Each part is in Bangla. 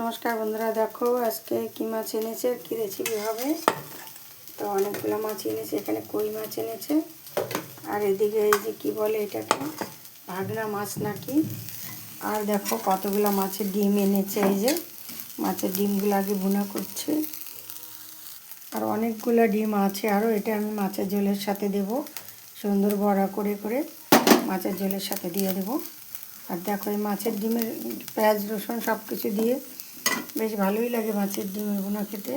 নমস্কার বন্ধুরা, দেখো আজকে কি মাছ এনেছে, কি রেসিপি হবে? তো অনেকগুলো মাছ এনেছে, এখানে কই মাছ এনেছে? আর এদিকে এই যে কি বলে এটাকে? ভাগনা মাছ নাকি? আর দেখো কতগুলো মাছের ডিম এনেছে, এই যে মাছের ডিমগুলো আগে ভুনা করছে। আর অনেকগুলো ডিম আছে আরও এটা আমি মাছের ঝোলের সাথে দেব। সুন্দর বড়া করে করে মাছের ঝোলের সাথে দিয়ে দেবো। আর দেখো এই মাছের ডিমের পেঁয়াজ, রসুন সব কিছু দিয়ে বেশ ভালোই লাগে মাছের ডিমের বোনা খেতে।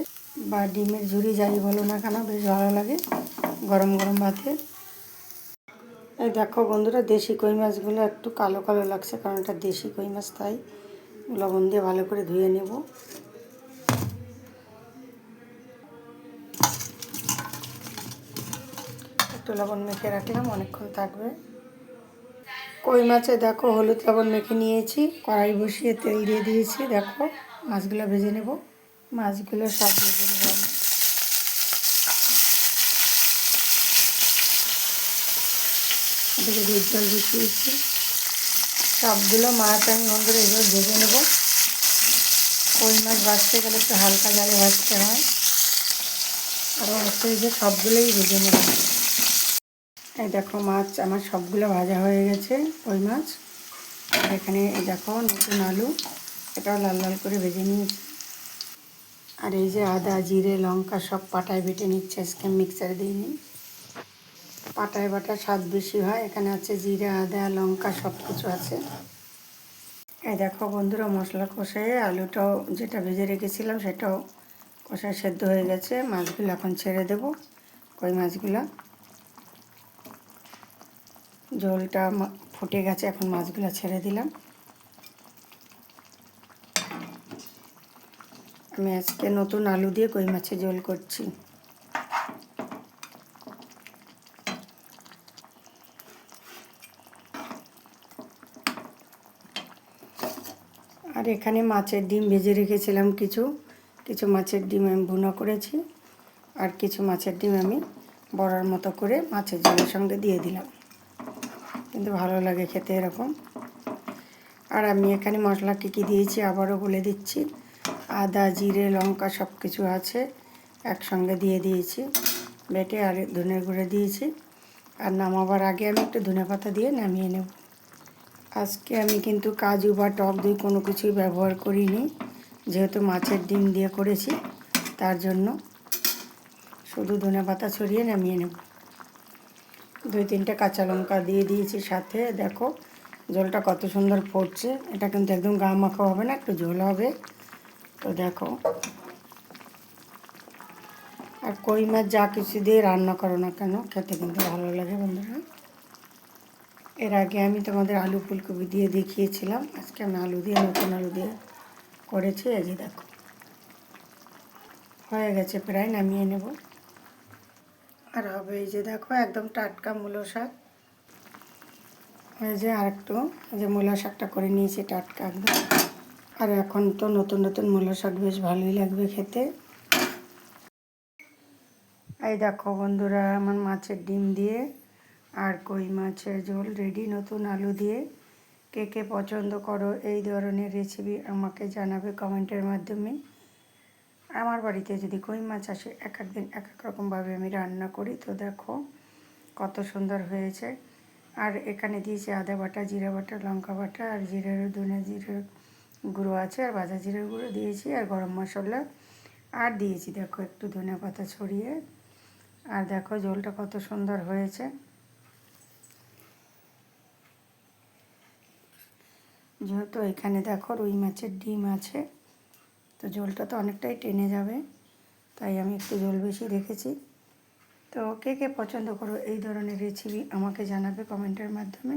বা ডিমের ঝুড়ি যাই বলো না কেন, বেশ ভালো লাগে গরম গরম ভাতে। এই দেখো বন্ধুরা, দেশি কই মাছগুলো একটু কালো কালো লাগছে, কারণ এটা দেশি কই মাছ, তাই লবণ দিয়ে ভালো করে ধুয়ে নেব। একটু লবণ মেখে রাখলাম, অনেকক্ষণ থাকবে। কই মাছে দেখো, হলুদ লবণ মেখে নিয়েছি, কড়াই বসিয়ে তেল দিয়ে দিয়েছি, দেখো। মাছগুলো ভেজে নেব। মাছগুলো সব ভেজে নেব আমি। এদিকে দুধ জল বসিয়েছি সবগুলো মাছ আমি মন করে ভেজে নেব। কই মাছ ভাজতে গেলে একটু হালকা জালে ভাজতে হয়। আর অবশ্যই যে সবগুলোই ভেজে নেব। এই দেখো মাছ, আমার সবগুলো ভাজা হয়ে গেছে ওই মাছ। এখানে দেখো নতুন আলু। এটাও লাল লাল করে ভেজে নিয়েছি। আর এই যে আদা, জিরে, লঙ্কা সব পাটায় বেটে নিচ্ছে, আজকে মিক্সারে দিয়ে দিইনি পাটায় বাটা স্বাদ বেশি হয়, এখানে আছে জিরে, আদা, লঙ্কা সব কিছু আছে। এই দেখো বন্ধুরা, মশলা কষায় আলুটাও যেটা ভেজে রেখেছিলাম সেটাও কষায় সেদ্ধ হয়ে গেছে। মাছগুলো এখন ছেড়ে দেব, কই মাছগুলো? জলটা ফুটে গেছে, এখন মাছগুলো ছেড়ে দিলাম। আমি আজকে নতুন আলু দিয়ে কই মাছের ঝোল করছি। আর এখানে মাছের ডিম ভেজে রেখেছিলাম কিছু কিছু মাছের ডিম আমি ভুনা করেছি, আর কিছু মাছের ডিম আমি বড়ার মতো করে মাছের ঝোলের সঙ্গে দিয়ে দিলাম। কিন্তু ভালো লাগে খেতে এরকম। আর আমি এখানে মশলা কী কী দিয়েছি আবারও বলে দিচ্ছি। আদা, জিরে, লঙ্কা সব কিছু আছে, একসঙ্গে দিয়ে দিয়েছি। বেটে আর ধনে গুঁড়ে দিয়েছি। আর নামাবার আগে আমি একটু ধনে পাতা দিয়ে নামিয়ে নেব। আজকে আমি কিন্তু কাজু বা টক দই কোনো কিছুই ব্যবহার করিনি। যেহেতু মাছের ডিম দিয়ে করেছি, তার জন্য শুধু ধনে পাতা ছড়িয়ে নামিয়ে নেব। দুই তিনটে কাঁচা লঙ্কা দিয়ে দিয়েছি সাথে। দেখো, জলটা কত সুন্দর ফুটছে। এটা কিন্তু একদম গা মাখা হবে না, একটু ঝোল হবে। তো দেখো। আর কই মাছ যা কিছু দিয়ে রান্না করো না কেন, খেতে কিন্তু ভালো লাগে বন্ধুরা। এর আগে আমি তোমাদের আলু ফুলকপি দিয়ে দেখিয়েছিলাম, আজকে আমি আলু দিয়ে, নতুন আলু দিয়ে করেছি, এই দেখো। হয়ে গেছে, প্রায় নামিয়ে নেব। আর হবে এই যে দেখো, একদম টাটকা মূলো শাক। এই যে আর একটু যে মূলা শাকটা করে নিয়েছি টাটকা একদম। আর এখন তো নতুন নতুন মূলা শাক বেশ ভালোই লাগবে খেতে। এই দেখো বন্ধুরা, আমার মাছের ডিম দিয়ে আর কই মাছের ঝোল রেডি নতুন আলু দিয়ে। কে কে পছন্দ করো এই ধরনের রেসিপি আমাকে জানাবে কমেন্টের মাধ্যমে। আমার বাড়িতে যদি কই মাছ আসে, এক এক দিন এক এক রকমভাবে আমি রান্না করি। তো দেখো কত সুন্দর হয়েছে। আর এখানে দিয়েছি আদা বাটা, জিরা বাটা, লঙ্কা বাটা আর জিরের ধনে জিরের গুঁড়ো আছে আর ভাজা জিরের গুঁড়ো দিয়েছি আর গরম মশলা আর দিয়েছি। দেখো একটু ধনে পাতা ছড়িয়ে। আর দেখো জলটা কত সুন্দর হয়েছে। যেহেতু এখানে দেখো রুই মাছের ডিম আছে, তো জলটা তো অনেকটাই টেনে যাবে, তাই আমি একটু জল বেশি রেখেছি। তো কে কে পছন্দ করো এই ধরনের রেসিপি আমাকে জানাবে কমেন্টের মাধ্যমে।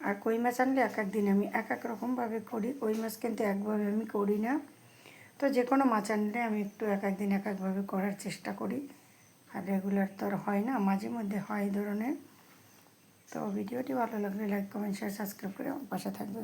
আর কই মাছ আনলে এক এক দিন আমি এক এক রকমভাবে করি। কই মাছ কিন্তু একভাবে আমি করি না। তো যে কোনো মাছ আনলে আমি একটু এক এক দিন এক একভাবে করার চেষ্টা করি। আর রেগুলার তো আর হয় না, মাঝে মধ্যে হয় ধরনের। তো ভিডিওটি ভালো লাগলে লাইক কমেন্ট শেয়ার সাবস্ক্রাইব করে আমার পাশে থাকবে